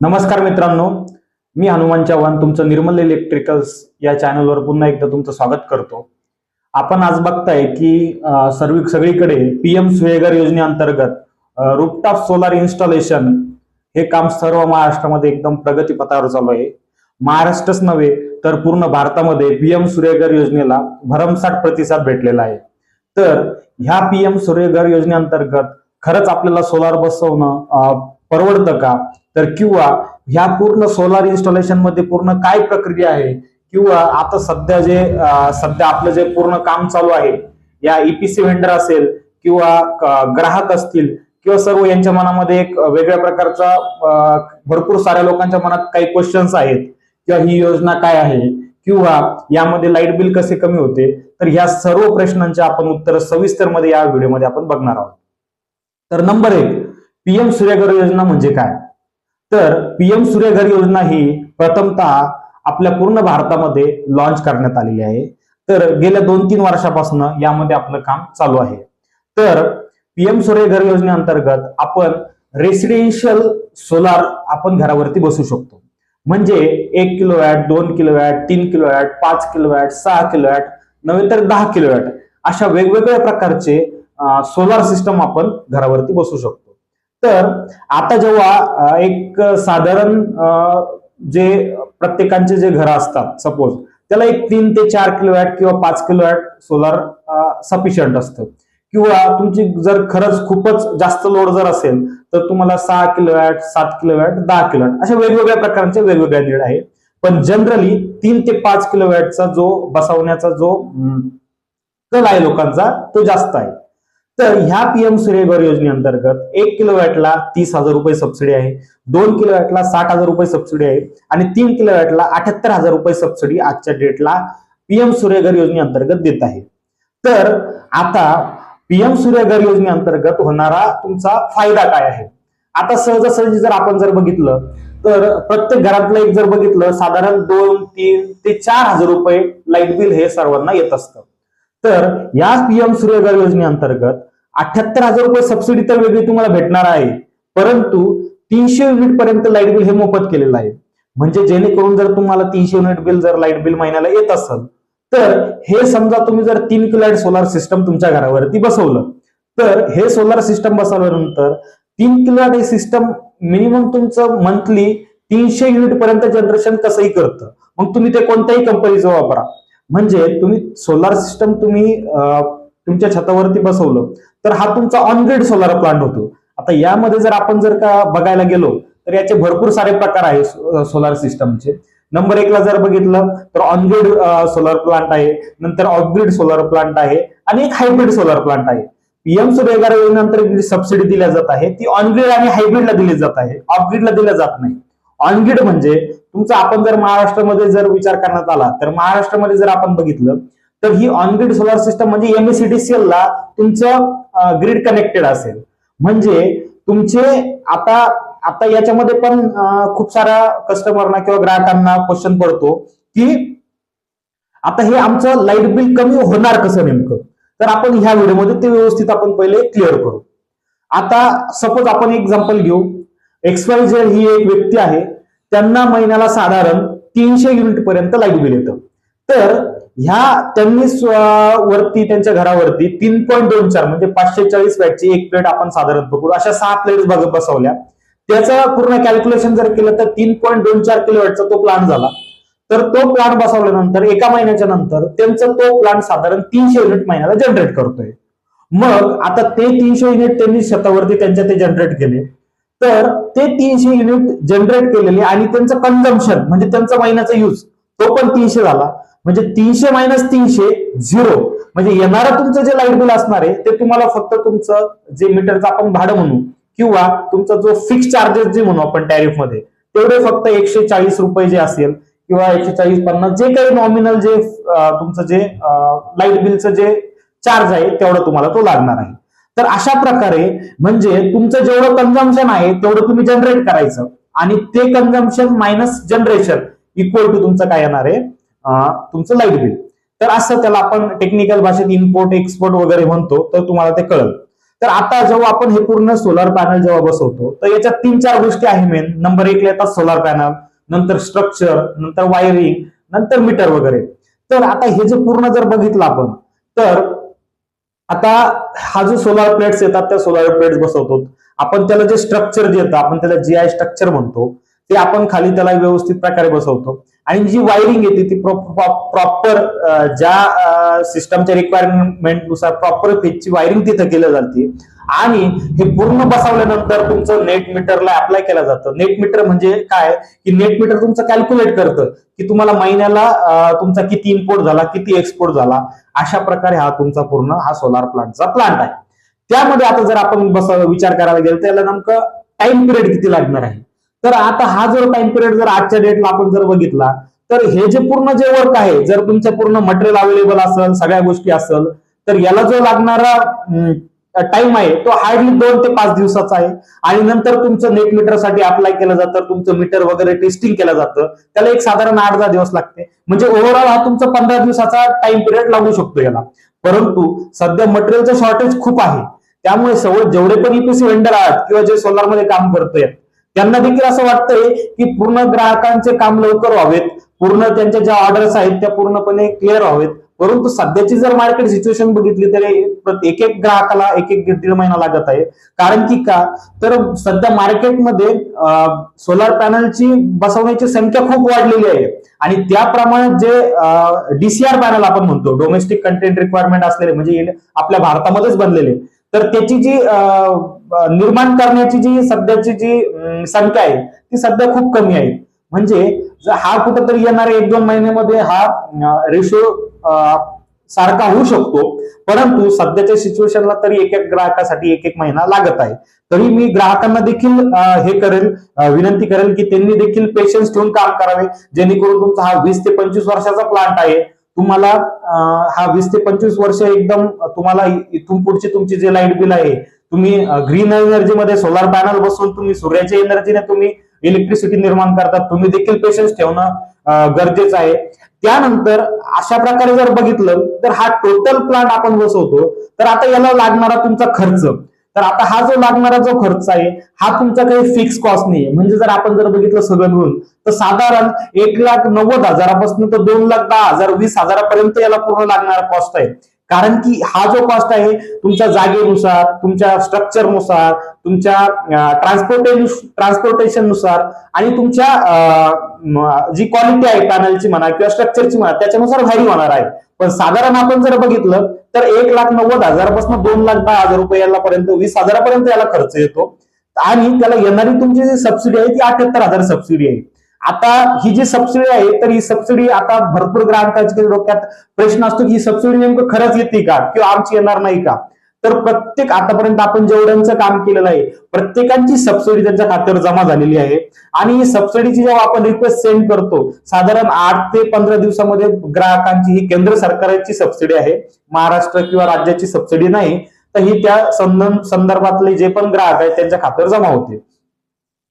नमस्कार मित्रांनो मी हनुमान चव्हाण तुमचं निर्मल इलेक्ट्रिकल्स या चॅनलवर पुन्हा एकदा तुमचं स्वागत करतो. आपण आज बघताय की सर्व सगळीकडे पीएम सुहेगर योजनेअंतर्गत रुपटॉप सोलार इन्स्टॉलेशन हे काम सर्व महाराष्ट्रामध्ये एकदम प्रगतीपथावर चालू आहे. महाराष्ट्रच नव्हे तर पूर्ण भारतामध्ये पीएम सूर्यघर योजनेला भरमसाठ प्रतिसाद भेटलेला आहे. तर ह्या पीएम सूर्यघर योजनेअंतर्गत खरंच आपल्याला सोलार बसवणं परवडतं का? तर किंवा ह्या पूर्ण सोलार इन्स्टॉलेशनमध्ये पूर्ण काय प्रक्रिया आहे? किंवा आता सध्या जे सध्या आपलं जे पूर्ण काम चालू आहे या ईपीसी व्हेंडर असेल किंवा ग्राहक असतील किंवा सर्व यांच्या मनामध्ये एक वेगळ्या प्रकारचा भरपूर साऱ्या लोकांच्या मनात काही क्वेश्चन्स आहेत किंवा ही योजना काय आहे? किंवा यामध्ये लाइट बिल कसे कमी होते? तर ह्या सर्व प्रश्नांचे आपण उत्तर सविस्तरमध्ये या व्हिडिओमध्ये आपण बघणार आहोत. तर नंबर एक पीएम सूर्यघर योजना म्हणजे काय? तर पीएम सूर्यघर योजना ही प्रथमतः आपल्या पूर्ण भारतामध्ये लॉन्च करण्यात आलेली आहे. तर गेल्या दोन तीन वर्षापासून यामध्ये आपलं काम चालू आहे. तर पीएम सूर्यघर योजनेअंतर्गत आपण रेसिडेन्शियल सोलार आपण घरावरती बसू शकतो. म्हणजे एक किलो वॅट दोन किलो वॅट तीन किलो वॅट पाच किलो वॅट सहा किलो वॅट नव्हे तर दहा किलो वॅट अशा वेगवेगळ्या प्रकारचे सोलार सिस्टम आपण घरावरती बसू शकतो. तर आता जेव्हा एक साधारण जे प्रत्येकांचे जे घर असतात सपोज त्याला एक तीन ते चार किलो वॅट किंवा पाच किलो वॅट सोलार सफिशियंट असतं. किंवा तुमची जर खरंच खूपच जास्त लोड जर असेल तर तुम्हाला सहा किलो वॅट सात किलो वॅट दहा किलो वॅट अशा वेगवेगळ्या प्रकारचे वेगवेगळ्या नीड आहे. पण जनरली तीन ते पाच किलो वॅटचा जो बसवण्याचा जो कल आहे लोकांचा तो जास्त आहे. तर ह्या पीएम सूर्यघर योजनेअंतर्गत एक किलो वॅटला तीस हजार रुपये सबसिडी आहे दोन किलो वॅटला साठ हजार रुपये सबसिडी आहे आणि तीन किलो वॅटला अठ्याहत्तर हजार रुपये सबसिडी आजच्या डेटला पीएम सूर्यघर योजनेअंतर्गत देत आहे. तर आता पीएम सूर्यघर योजनेअंतर्गत होणारा तुमचा फायदा काय आहे? आता सहजासहजी जर आपण जर बघितलं तर प्रत्येक घरातलं एक जर बघितलं साधारण दोन तीन ते चार हजार रुपये लाइट बिल हे सर्वांना येत असतं. तर या पीएम सूर्यघर योजनेअंतर्गत अठ्याहत्तर हजार रुपये सबसिडी तर वेगळी तुम्हाला भेटणार आहे. परंतु तीनशे युनिट पर्यंत लाइट बिल हे मोफत केलेलं आहे. म्हणजे जेणेकरून जर तुम्हाला तीनशे युनिट बिल जर लाइट बिल महिन्याला येत असेल तर हे समजा तुम्ही जर तीन किलोवॅट सोलार सिस्टम तुमच्या घरावरती बसवलं तर हे सोलार सिस्टम बसवल्यानंतर तीन किलोवॅट हे सिस्टम मिनिमम तुमचं मंथली तीनशे युनिट पर्यंत जनरेशन कसंही करतं. मग तुम्ही ते कोणत्याही कंपनीचं वापरा. म्हणजे तुम्ही सोलार सिस्टम तुम्ही तुमच्या छतावरती बसवलं तर हा तुमचा ऑनग्रिड सोलार प्लांट होतो. आता यामध्ये जर आपण जर का बघायला गेलो तर याचे भरपूर सारे प्रकार आहे सोलार सिस्टमचे नंबर एकला जर बघितलं तर ऑनग्रिड सोलार प्लांट आहे नंतर ऑफग्रीड सोलार प्लांट आहे आणि एक हायब्रिड सोलार प्लांट आहे. पीएम सूर्यगार योजनेनंतर जी सबसिडी दिल्या जात आहे ती ऑनग्रीड आणि हायब्रिडला दिली जात आहे ऑफग्रीडला दिल्या जात नाही. ऑनग्रीड म्हणजे तुमचा आपण जर महाराष्ट्रामध्ये जर विचार करण्यात आला तर महाराष्ट्रामध्ये जर आपण बघितलं तर ही ऑन ग्रीड सोलार सिस्टम म्हणजे एमएसीडीसीएल ला तुमचं ग्रीड कनेक्टेड असेल. म्हणजे तुमचे आता आता याच्यामध्ये पण खूप साऱ्या कस्टमरना किंवा ग्राहकांना क्वेश्चन पडतो की आता हे आमचं लाइट बिल कमी होणार कसं नेमकं? तर आपण ह्या व्हिडिओमध्ये ते व्यवस्थित आपण पहिले क्लिअर करू. आता सपोज आपण एक्झाम्पल घेऊ. एक्सवाय झेड ही एक व्यक्ती आहे. त्यांना महिन्याला साधारण तीनशे युनिट पर्यंत लाइट बिल येतं. तर ह्या त्यांनी वरती त्यांच्या घरावरती तीन पॉईंट दोन चार म्हणजे पाचशे चाळीस वॅटची एक प्लेट आपण साधारण पकडू अशा सहा प्लेट्स बघत बसवल्या. त्याचं पूर्ण कॅल्क्युलेशन जर केलं तर तीन पॉईंट दोन चार किलो वॅटचा तो प्लांट झाला. तर तो प्लांट बसवल्यानंतर एका महिन्याच्या नंतर त्यांचा तो प्लांट साधारण तीनशे युनिट महिन्याला जनरेट करतोय. मग आता ते तीनशे युनिट त्यांनी शतावरती त्यांच्या ते जनरेट केले. तर ते तीनशे युनिट जनरेट केलेले आणि त्यांचं कन्झम्पन म्हणजे त्यांचा महिन्याचा यूज तो पण तीनशे झाला. म्हणजे तीनशे मायनस तीनशे झिरो म्हणजे येणारं तुमचं जे लाइट बिल असणार आहे ते तुम्हाला फक्त तुमचं जे मीटरचं आपण भाडं म्हणू किंवा तुमचा जो फिक्स चार्जेस जे म्हणू आपण टॅरिफमध्ये तेवढे फक्त एकशे चाळीस रुपये जे असेल किंवा एकशे चाळीस पन्नास जे काही नॉमिनल जे तुमचं जे लाइट बिलचं जे चार्ज आहे तेवढं तुम्हाला तो लागणार आहे. तर अशा प्रकारे म्हणजे तुमचं जेवढं कन्झम्पन आहे तेवढं तुम्ही जनरेट करायचं. आणि ते consumption minus generation equal to तुमचं काय येणार आहे? तुमचं लाइट बिल तर असं त्याला आपण टेक्निकल भाषेत इम्पोर्ट एक्सपोर्ट वगैरे म्हणतो तर तुम्हाला ते कळलं. तर आता जेव्हा आपण हे पूर्ण सोलार पॅनल जेव्हा बसवतो तर याच्यात तीन चार गोष्टी आहे मेन नंबर एक येतात सोलार पॅनल नंतर स्ट्रक्चर नंतर वायरिंग नंतर मीटर वगैरे. तर आता हे जे पूर्ण जर बघितलं आपण तर आता हा जो सोलार प्लेट्स येतात त्या सोलार प्लेट्स बसवतो. आपण त्याला जे स्ट्रक्चर जे येतं आपण त्याला जी आय स्ट्रक्चर म्हणतो ते आपण खाली त्याला व्यवस्थित प्रकारे बसवतो. आणि जी वायरिंग येते ती प्रॉपर ज्या सिस्टमच्या रिक्वायरमेंटनुसार प्रॉपर फेजची वायरिंग तिथं केलं जाते. आणि हे पूर्ण बसवल्यानंतर तुमचं नेट मीटरला अप्लाय केलं जातं. नेट मीटर म्हणजे काय? की नेट मीटर तुमचं कॅल्क्युलेट करतं की तुम्हाला महिन्याला तुमचा किती इम्पोर्ट झाला किती एक्सपोर्ट झाला. अशा प्रकारे हा तुमचा पूर्ण हा सोलार प्लांटचा प्लांट आहे. त्यामध्ये आता जर आपण बस विचार करायला गेलो त्याला नेमकं टाइम पिरियड किती लागणार आहे? तर आता हा जर टाइम पिरियड जर आजच्या डेटला आपण जर बघितला तर हे जे पूर्ण जे वर्क आहे जर तुमचं पूर्ण मटेरियल अवेलेबल असेल सगळ्या गोष्टी असेल तर याला जो लागणारा टाइम आहे तो हार्डली दोन ते पाच दिवसाचा आहे. आणि नंतर तुमचं नेट मीटरसाठी अप्लाय केलं जातं तुमचं मीटर वगैरे टेस्टिंग केलं जातं. त्याला एक साधारण आठ दहा दिवस लागते. म्हणजे ओव्हरऑल हा तुमचा पंधरा दिवसाचा टाइम पिरियड लागू शकतो याला. परंतु सध्या मटेरियलचं शॉर्टेज खूप आहे. त्यामुळे सवळ जेवढे पण ईपीसी वेंडर आहात किंवा जे सोलारमध्ये काम करतोय त्यांना देखील असं वाटतंय की पूर्ण ग्राहकांचे काम लवकर व्हावेत पूर्ण त्यांच्या ज्या ऑर्डर्स आहेत त्या पूर्णपणे क्लिअर व्हावेत. परंतु सध्याची जर मार्केट सिच्युएशन बघितली तर एक एक ग्राहकाला एक एक दीड महिना लागत आहे. कारण की का? तर सध्या मार्केटमध्ये सोलार पॅनलची बसवण्याची संख्या खूप वाढलेली आहे. आणि त्याप्रमाणे जे डीसीआर पॅनल आपण म्हणतो डोमेस्टिक कंटेंट रिक्वायरमेंट असलेले म्हणजे आपल्या भारतामध्येच बनलेले. तर त्याची जी निर्माण करण्याची जी सध्याची जी संख्या आहे ती सध्या खूप कमी आहे. म्हणजे हा कुठंतरी येणाऱ्या एक दोन महिन्यामध्ये हा रेशो सारखा होऊ शकतो. परंतु सध्याच्या सिच्युएशनला तरी एक एक ग्राहकासाठी एक एक महिना लागत आहे. तरी मी ग्राहकांना देखील हे करेल विनंती करेल की त्यांनी देखील पेशन्स ठेवून काम करावे. जेणेकरून तुमचा हा वीस ते पंचवीस वर्षाचा प्लांट आहे. तुम्हाला हा वीस ते पंचवीस वर्ष एकदम तुम्हाला इथून पुढची तुमची जे लाइट बिल आहे तुम्ही ग्रीन एनर्जीमध्ये सोलार पॅनल बसून तुम्ही सूर्याच्या एनर्जीने तुम्ही इलेक्ट्रिसिटी निर्माण करतात. तुम्ही देखील पेशन्स ठेवणं गरजेचं आहे. त्यानंतर अशा प्रकारे जर बघितलं तर हा टोटल प्लांट आपण बसवतो तर आता याला लागणारा तुमचा खर्च. तर आता हा जो लागणारा जो खर्च आहे हा तुमचा काही फिक्स कॉस्ट नाही आहे म्हणजे जर आपण जर बघितलं सगळं मिळून तर साधारण एक लाख नव्वद हजारापासून तर दोन लाख दहा हजार वीस हजारापर्यंत याला पूर्ण लागणारा कॉस्ट आहे. कारण की हा जो कॉस्ट आहे तुमच्या जागेनुसार तुमच्या स्ट्रक्चरनुसार तुमच्या ट्रान्सपोर्टेशन ट्रान्सपोर्टेशननुसार आणि तुमच्या जी क्वालिटी आहे पॅनलची म्हणा किंवा स्ट्रक्चरची म्हणा त्याच्यानुसार व्हॅरी होणार आहे. पण साधारण आपण जर बघितलं तर एक लाख नव्वद हजारापासून दोन लाख दहा हजार रुपयाला पर्यंत वीस हजारापर्यंत याला खर्च येतो. आणि त्याला येणारी तुमची जी सबसिडी आहे ती अठ्याहत्तर हजार सबसिडी आहे. आता ही जी सबसिडी आहे तर ही सबसिडी आता भरपूर ग्राहकांच्या डोक्यात प्रश्न असतो की ही सबसिडी नेमकं खरंच येते का? किंवा आमची येणार नाही का? तर प्रत्येक आतापर्यंत आपण जेवढ्यांचं काम केलेलं आहे प्रत्येकांची सबसिडी त्यांच्या खात्यावर जमा झालेली आहे. आणि ही सबसिडीची जेव्हा आपण रिक्वेस्ट सेंड करतो साधारण आठ ते पंधरा दिवसामध्ये ग्राहकांची ही केंद्र सरकारची सबसिडी आहे. महाराष्ट्र किंवा राज्याची सबसिडी नाही. तर ही त्या संदर्भातले जे पण ग्राहक आहेत त्यांच्या खात्यावर जमा होते.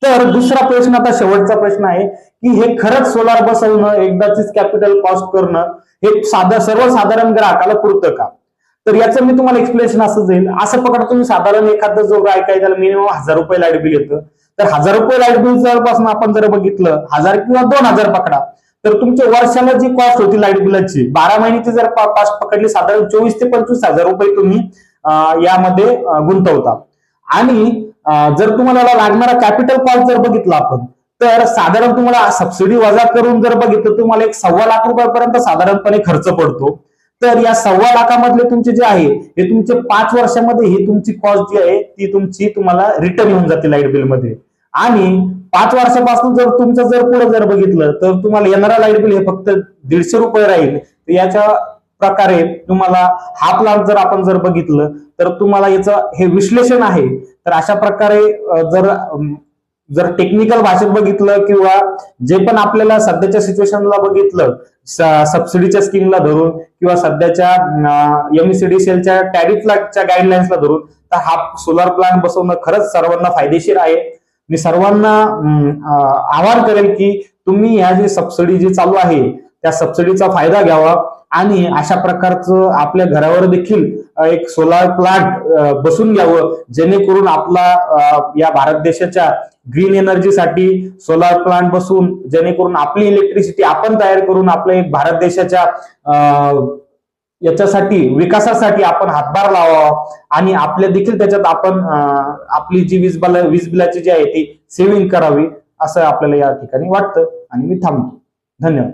तर दुसरा प्रश्न आता शेवटचा प्रश्न आहे की हे खरंच सोलार बसवणं एकदाचीच कॅपिटल कॉस्ट करणं हे साधा सर्वसाधारण ग्राहकाला पुरतं का? तर याचं मी तुम्हाला एक्सप्लेनेशन असं जाईल. असं पकडा तुम्ही साधारण एखादं जो ग्राहक त्याला मिनिमम हजार रुपये लाइट बिल येतं. तर हजार रुपये लाइट बिल जवळपासून आपण जर बघितलं हजार किंवा दोन हजार पकडा. तर तुमच्या वर्षाला जी कॉस्ट होती लाइट बिलाची बारा महिन्याची जर कॉस्ट पकडली साधारण चोवीस ते पंचवीस हजार रुपये तुम्ही यामध्ये गुंतवता. आणि जर तुम्हाला लागणारा कॅपिटल कॉस्ट जर बघितला आपण तर साधारण तुम्हाला सबसिडी वजा करून जर बघितलं तुम्हाला एक सव्वा लाख रुपयापर्यंत साधारणपणे खर्च पडतो. तर या सव्वा लाखामधले तुमचे जे आहे हे तुमचे पाच वर्षामध्ये ही तुमची कॉस्ट जी आहे ती तुमची तुम्हाला रिटर्न येऊन जाते लाइट बिलमध्ये. आणि पाच वर्षापासून जर तुमचं जर पुढे जर बघितलं तर तुम्हाला येणारा लाइट बिल हे फक्त दीडशे रुपये राहील. तर याच्या प्रकारे तुम्हाला हा प्लान जर आपण जर बघितलं तर तुम्हाला याचं हे विश्लेषण आहे. तर अशा प्रकारे जर जर टेक्निकल भाषेत बघितलं किंवा जे पण आपल्याला सध्याच्या सिच्युएशनला बघितलं सबसिडीच्या स्कीमला धरून किंवा सध्याच्या एमईसीडी सेलच्या टॅरिफच्या गाईडलाईन्सला धरून तर हा सोलार प्लांट बसवणं खरंच सर्वांना फायदेशीर आहे. मी सर्वांना आवाहन करेल की तुम्ही ह्या जी सबसिडी जी चालू आहे त्या सबसिडीचा फायदा घ्यावा. आणि अशा प्रकारचं आपल्या घरावर देखील एक सोलार प्लांट बसून घ्यावं जेणेकरून आपला या भारत देशाच्या ग्रीन एनर्जीसाठी सोलार प्लांट बसून जेणेकरून आपली इलेक्ट्रिसिटी आपण तयार करून आपल्या एक भारत देशाच्या अ, याच्यासाठी विकासासाठी आपण हातभार लावावा आणि आपल्या देखील त्याच्यात आपण आपली जी वीज बिल वीज बिलाची जी आहे ती सेव्हिंग करावी असं आपल्याला या ठिकाणी वाटतं. आणि मी थांबतो. धन्यवाद.